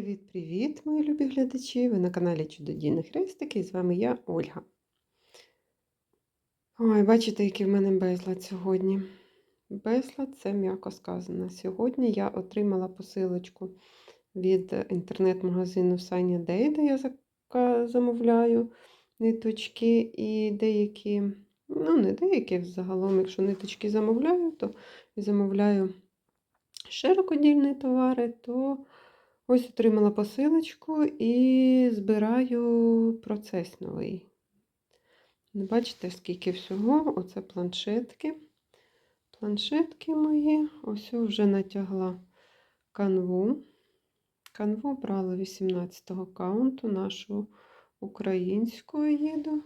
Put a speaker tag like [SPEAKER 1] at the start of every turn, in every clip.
[SPEAKER 1] Привіт-привіт, мої любі глядачі! Ви на каналі Чудодійні Хрестики і з вами я, Ольга. Ой, бачите, який в мене безлад сьогодні. Безлад це м'яко сказано. Сьогодні я отримала посилочку від інтернет-магазину Sunny Day, де я замовляю ниточки і деякі, ну, не деякі взагалом, якщо ниточки замовляю, то і замовляю широкодільні товари, то ось отримала посилочку і збираю процес новий. Бачите, скільки всього? Оце планшетки. Планшетки мої. Ось вже натягла канву. Канву брала 18-го каунту, нашу українську їду.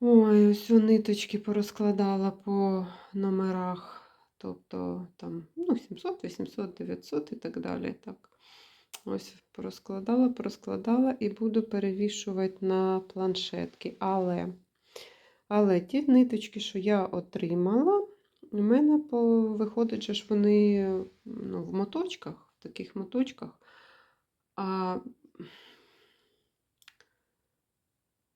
[SPEAKER 1] Ой, ось у ниточки порозкладала по номерах. Тобто там ну, 700, 800, 900 і так далі. Так. Ось порозкладала, порозкладала і буду перевішувати на планшетки. Але але ті ниточки, що я отримала, у мене по, виходить, що ж вони ну, в моточках, в таких моточках. А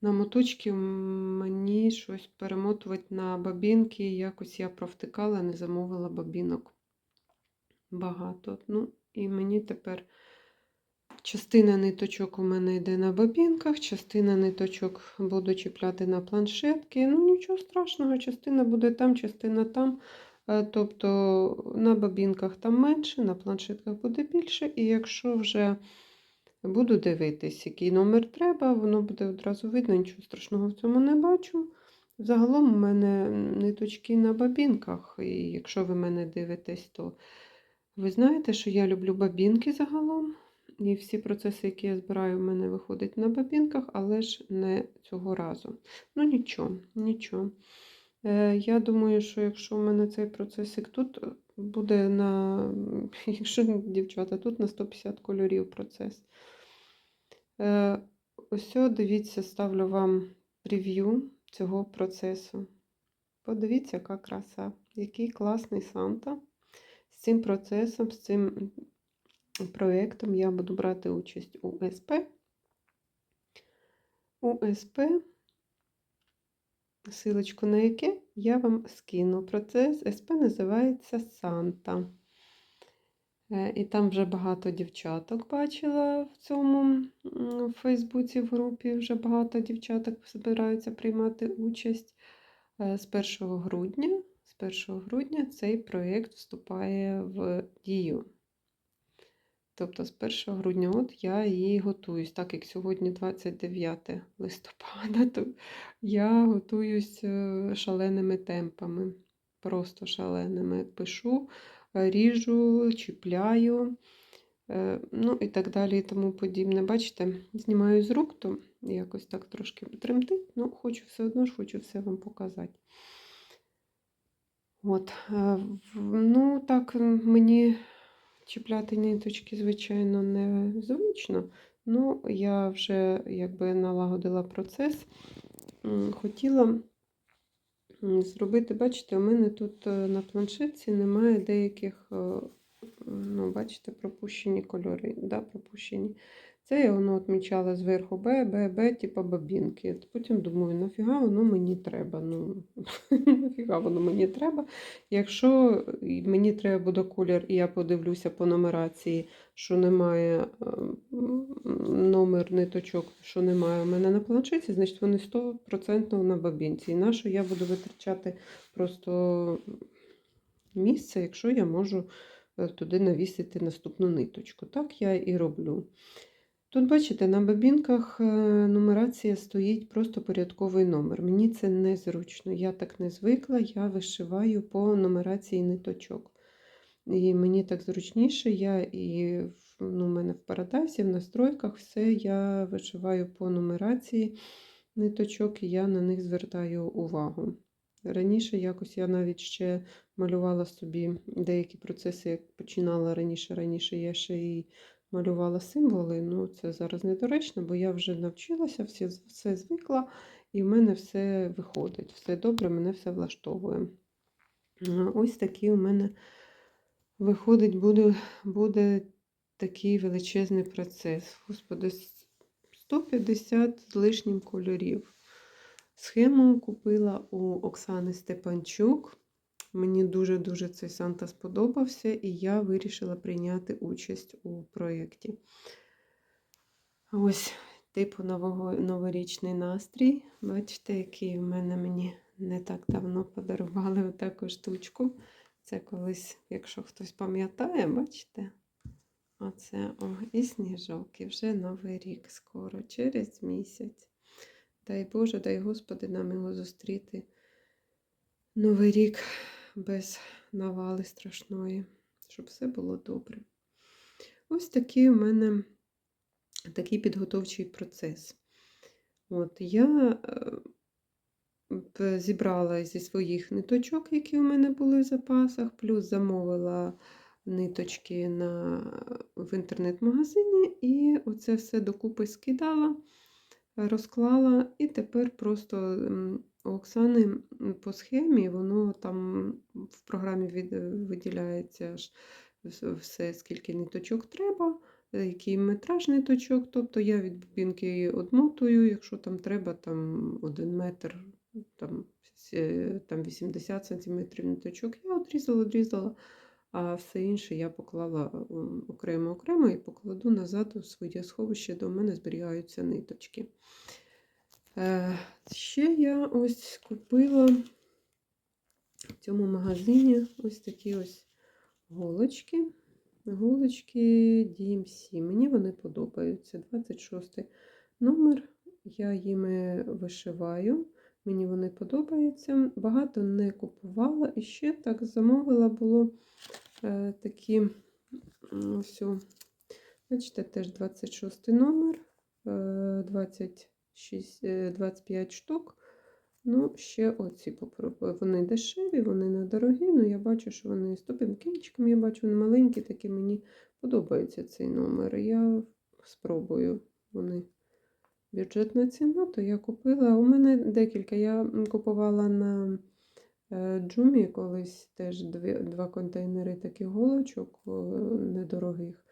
[SPEAKER 1] на моточки мені щось перемотувати на бабінки. Якось я провтикала, не замовила бабінок багато. Ну, і мені тепер частина ниточок у мене йде на бабінках, частина ниточок буду чіпляти на планшетки. Ну, нічого страшного, частина буде там, частина там. Е, тобто на бабінках там менше, на планшетках буде більше. І якщо вже Буду дивитись, який номер треба, воно буде одразу видно, нічого страшного в цьому не бачу. Загалом у мене ниточки на бабінках, і якщо ви мене дивитесь, то ви знаєте, що я люблю бабінки загалом. І всі процеси, які я збираю, в мене виходять на бабінках, але ж не цього разу. Ну, нічого, нічого. Е, Я думаю, що якщо в мене цей процесик тут буде на, якщо дівчата, тут на 150 кольорів процес. Е, ось, дивіться, ставлю вам прев'ю цього процесу. Подивіться, яка краса, який класний Санта. З цим процесом, з цим проєктом я буду брати участь у СП. У СП, силочку на яке я вам скину. Процес СП називається Санта. Е, і там вже багато дівчаток бачила в цьому в Фейсбуці в групі. Вже багато дівчаток збираються приймати участь е, з 1 грудня. З 1 грудня цей проєкт вступає в дію. Тобто з 1 грудня от я її готуюсь, так як сьогодні 29 листопада, то я готуюсь е, шаленими темпами. Просто шаленими пишу ріжу, чіпляю, е, ну і так далі і тому подібне. Бачите, знімаю з рук, то якось так трошки тремтить, ну хочу все одно ж хочу все вам показати. От, е, ну так, мені чіпляти ниточки, звичайно, не звично. Ну, я вже якби налагодила процес. Хотіла зробити, бачите, у мене тут е, на планшетці немає деяких, е, ну, бачите, пропущені кольори. да, пропущені. Це я воно відмічала зверху Б, Б, Б, типу бабінки. Потім думаю, нафіга воно мені треба. Ну, нафіга воно мені треба. Якщо мені треба буде колір, і я подивлюся по нумерації, що немає номер ниточок, що немає у мене на планшеті, значить вони 100% на бабінці. І на що я буду витрачати просто місце, якщо я можу е, туди навісити наступну ниточку. Так я і роблю. Тут, бачите, на бабінках е, нумерація стоїть просто порядковий номер. Мені це незручно, я так не звикла, я вишиваю по нумерації ниточок. І мені так зручніше, я і ну, у мене в парадайзі, в настройках все я вишиваю по нумерації ниточок, і я на них звертаю увагу. Раніше якось я навіть ще малювала собі деякі процеси, як починала раніше, раніше я ще і малювала символи. Ну, це зараз недоречно, бо я вже навчилася, все, все звикла, і в мене все виходить. Все добре, мене все влаштовує. Ось такий у мене виходить, буде буде такий величезний процес. Господи, 150 з лишнім кольорів. Схему купила у Оксани Степанчук. Мені дуже-дуже цей Санта сподобався, і я вирішила прийняти участь у проєкті. Ось, типу нового, новорічний настрій. Бачите, який в мене мені не так давно подарували таку штучку. Це колись, якщо хтось пам'ятає, бачите? Оце о, і сніжок, і вже Новий рік скоро, через місяць. Дай Боже, дай Господи нам його зустріти. Новий рік без навали страшної, щоб все було добре. Ось такий у мене такий підготовчий процес. От я е, зібрала зі своїх ниточок, які у мене були в запасах, плюс замовила ниточки на, в інтернет-магазині, і оце все докупи скидала, розклала, і тепер просто у Оксани по схемі воно там в програмі від, виділяється ж вс- все, скільки ниточок треба, е, який метраж ниточок. Тобто я від бобінки одмотую, якщо там треба там 1 метр, там, там 80 см ниточок, я одрізала, одрізала, а все інше я поклала окремо-окремо і покладу назад у своє сховище, де у мене зберігаються ниточки. Е, Ще я ось купила в цьому магазині ось такі ось голочки. Голочки DMC. Мені вони подобаються. 26 номер. Я їми вишиваю. Мені вони подобаються. Багато не купувала. І ще так замовила було е, такі ось, бачите, теж 26 номер, е, 26, е, 25 штук. Ну, ще оці попробую. Вони дешеві, вони недорогі, але я бачу, що вони з тупим кінчиком, я бачу, вони маленькі, такі мені подобається цей номер. Я спробую. Вони бюджетна ціна, то я купила. У мене декілька. Я купувала на е, Джумі колись теж дві, два контейнери таких голочок недорогих.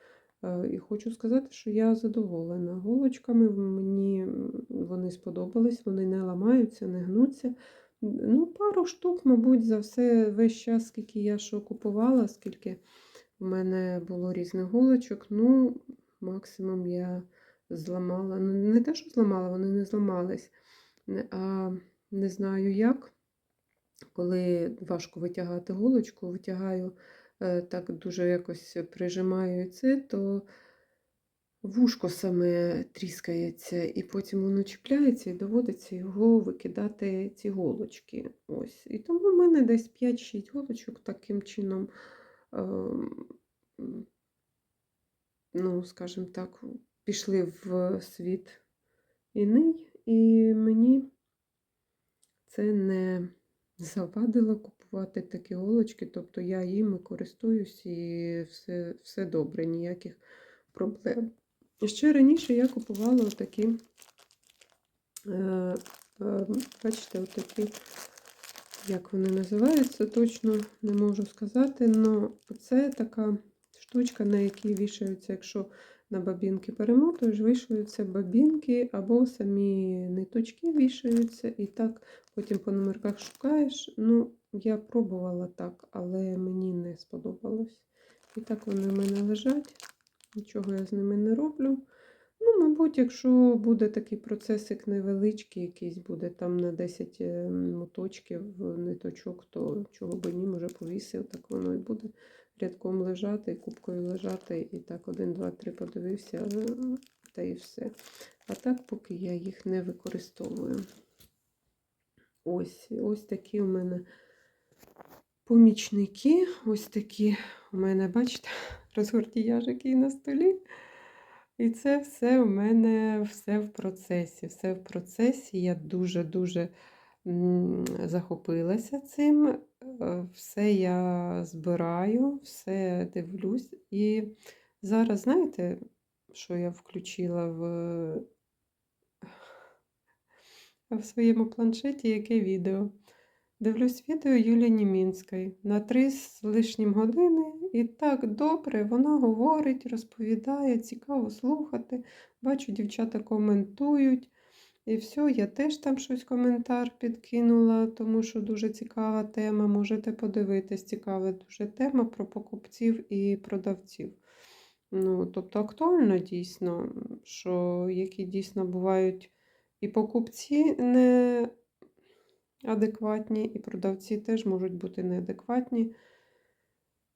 [SPEAKER 1] Е, І хочу сказати, що я задоволена голочками. Мені вони сподобались, вони не ламаються, не гнуться. Ну, пару штук, мабуть, за все весь час, скільки я що купувала, скільки в мене було різних голочок. Ну, максимум я зламала. Ну, не те, що зламала, вони не зламались. А не знаю як. Коли важко витягати голочку, витягаю е, так дуже якось прижимаю це, то вушко саме тріскається, і потім воно чіпляється і доводиться його викидати ці голочки. Ось. І тому в мене десь 5-6 голочок таким чином, ем, ну, скажімо так, пішли в світ іний, і мені це не завадило купувати такі голочки, тобто я їми користуюсь і все, все добре, ніяких проблем. Ще раніше я купувала отакі, е, е, бачите, отакі, як вони називаються, точно не можу сказати, але це така штучка, на якій вішаються, якщо на бабінки перемотуєш, вишуються бабінки або самі ниточки вішаються, і так потім по номерках шукаєш. Ну, я пробувала так, але мені не сподобалось. І так вони в мене лежать, нічого я з ними не роблю. Ну, мабуть, якщо буде такий процесик невеличкий, якийсь буде там на 10 е, моточків ниточок, то чого би ні, може повісив, так воно і буде рядком лежати, кубкою лежати, і так один, два, три подивився, е, та і все. А так, поки я їх не використовую. Ось, ось такі у мене помічники. Ось такі у мене, бачите, розгортіяж, який на столі. І це все у мене все в процесі. Все в процесі. Я дуже-дуже захопилася цим. Е, Все я збираю, все дивлюсь. І зараз, знаєте, що я включила в, в своєму планшеті, яке відео? Дивлюсь відео Юлії Німінської на три з лишнім години, і так добре вона говорить, розповідає, цікаво слухати. Бачу, дівчата коментують. І все, я теж там щось коментар підкинула, тому що дуже цікава тема. Можете подивитись, цікава дуже тема про покупців і продавців. Ну, тобто актуально дійсно, що які дійсно бувають і покупці неадекватні, і продавці теж можуть бути неадекватні.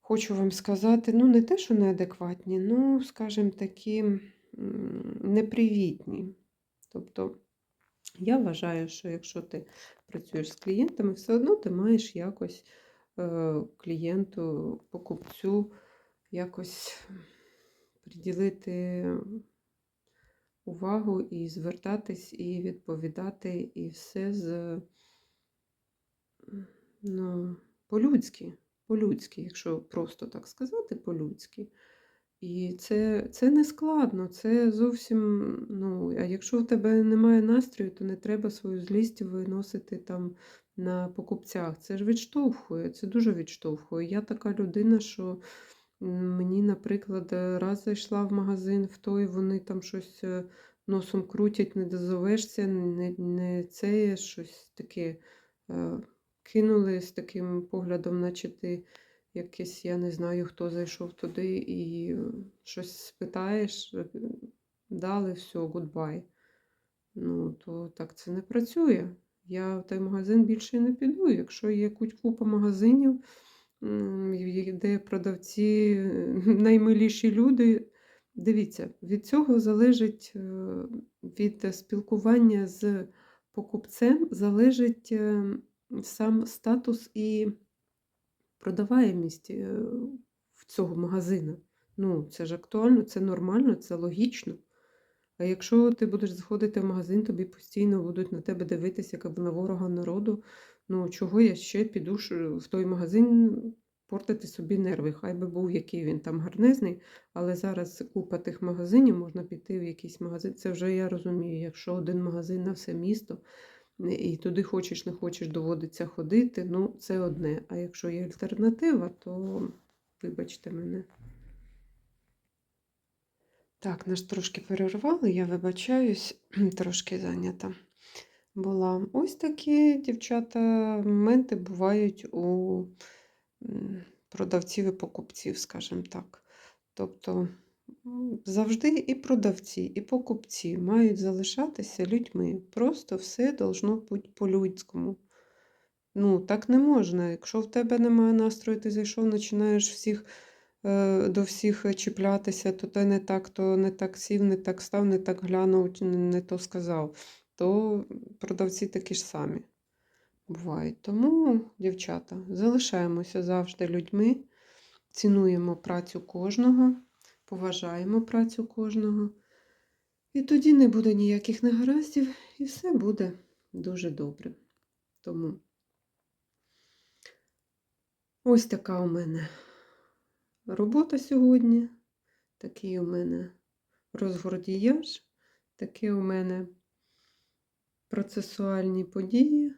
[SPEAKER 1] Хочу вам сказати, ну, не те, що неадекватні, ну, скажімо, такі непривітні. Тобто, я вважаю, що якщо ти працюєш з клієнтами, все одно ти маєш якось е, клієнту, покупцю якось приділити увагу і звертатись, і відповідати, і все з ну, по-людськи, по-людськи, якщо просто так сказати, по-людськи. І це, це не складно, це зовсім, ну, а якщо в тебе немає настрою, то не треба свою злість виносити там на покупцях. Це ж відштовхує, це дуже відштовхує. Я така людина, що мені, наприклад, раз зайшла в магазин в той, вони там щось е, носом крутять, не дозовешся, не, не це щось таке. Кинули з таким поглядом, наче ти якийсь, я не знаю, хто зайшов туди і е, щось спитаєш, е, дали все, гудбай. Ну, то так це не працює. Я в той магазин більше не піду. Якщо є купа магазинів, де продавці е, наймиліші люди, дивіться, від цього залежить від спілкування з покупцем, залежить сам статус і продаваємість е, цього магазину. Ну, це ж актуально, це нормально, це логічно. А якщо ти будеш заходити в магазин, тобі постійно будуть на тебе дивитися, як на ворога народу. Ну, чого я ще піду в той магазин портити собі нерви? Хай би був який він там гарнезний, але зараз купа тих магазинів, можна піти в якийсь магазин. Це вже я розумію, якщо один магазин на все місто, і туди хочеш, не хочеш, доводиться ходити, ну це одне. А якщо є альтернатива, то вибачте мене. Так, нас трошки перервали, я вибачаюсь, трошки зайнята була. Ось такі дівчата моменти бувають у продавців і покупців, скажімо так. Тобто завжди і продавці, і покупці мають залишатися людьми. Просто все должно бути по-людському. Ну, так не можна. Якщо в тебе немає настрою, ти зайшов, починаєш всіх е, до всіх чіплятися, то ти не так, то не так сів, не так став, не так глянув, не то сказав, то продавці такі ж самі бувають. Тому, дівчата, залишаємося завжди людьми, цінуємо працю кожного, поважаємо працю кожного. І тоді не буде ніяких негараздів, і все буде дуже добре. Тому ось така у мене робота сьогодні, такий у мене розгордіяж, такі у мене процесуальні події,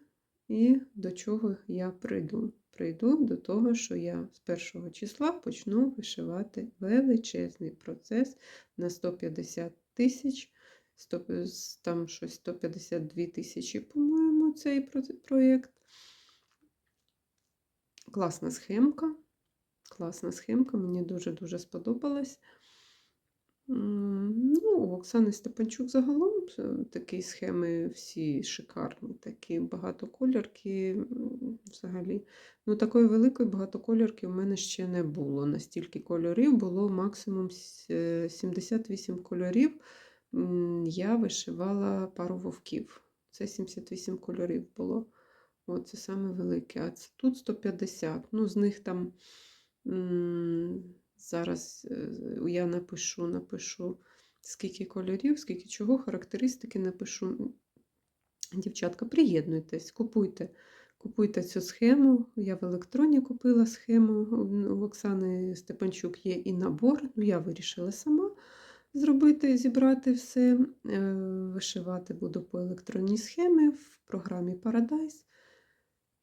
[SPEAKER 1] і до чого я прийду. Прийду до того, що я з першого числа почну вишивати величезний процес на 150 тисяч, там щось 152 тисячі, по-моєму, цей проєкт. Класна схемка. Класна схемка, мені дуже-дуже сподобалась. Ну, у Оксани Степанчук загалом е, такі схеми всі шикарні, такі багатоколірки взагалі. Ну, такої великої багатоколірки в мене ще не було. Настільки кольорів було максимум е, 78 кольорів. Я вишивала пару вовків. Це 78 кольорів було. О, це саме велике. А це тут 150. Ну, з них там зараз е, я напишу, напишу, скільки кольорів, скільки чого, характеристики напишу. Дівчатка, приєднуйтесь, купуйте. Купуйте цю схему. Я в електроні купила схему. У Оксани Степанчук є і набор. Ну, я вирішила сама зробити, зібрати все. Е, Вишивати буду по електронній схемі в програмі Paradise.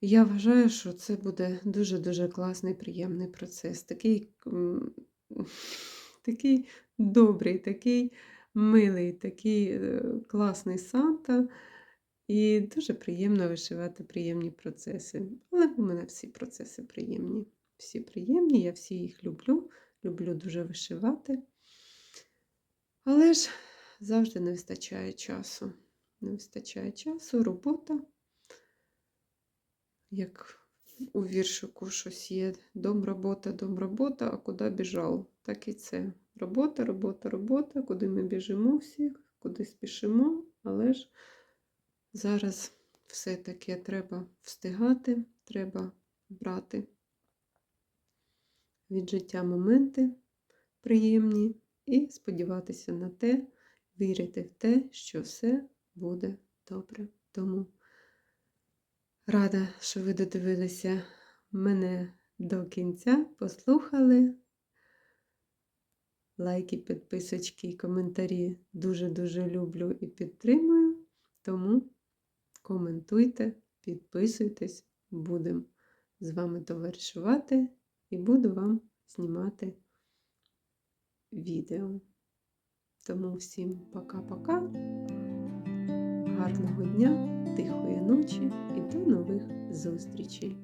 [SPEAKER 1] Я вважаю, що це буде дуже-дуже класний, приємний процес. Такий, такий добрий, такий милий, такий е, класний Санта. І дуже приємно вишивати приємні процеси. Але в мене всі процеси приємні. Всі приємні, я всі їх люблю. Люблю дуже вишивати. Але ж завжди не вистачає часу. Не вистачає часу, робота. Як у віршику щось є. Дом, робота, дом, робота, а куди біжав? Так і це. Робота, робота, робота, куди ми біжимо всі, куди спішимо, але ж зараз все-таки треба встигати, треба брати від життя моменти приємні і сподіватися на те, вірити в те, що все буде добре. Тому рада, що ви додивилися мене до кінця, послухали. Лайки, підписочки і коментарі дуже-дуже люблю і підтримую. Тому коментуйте, підписуйтесь, будемо з вами товаришувати і буду вам знімати відео. Тому всім пока-пока, гарного дня, тихої ночі і до нових зустрічей!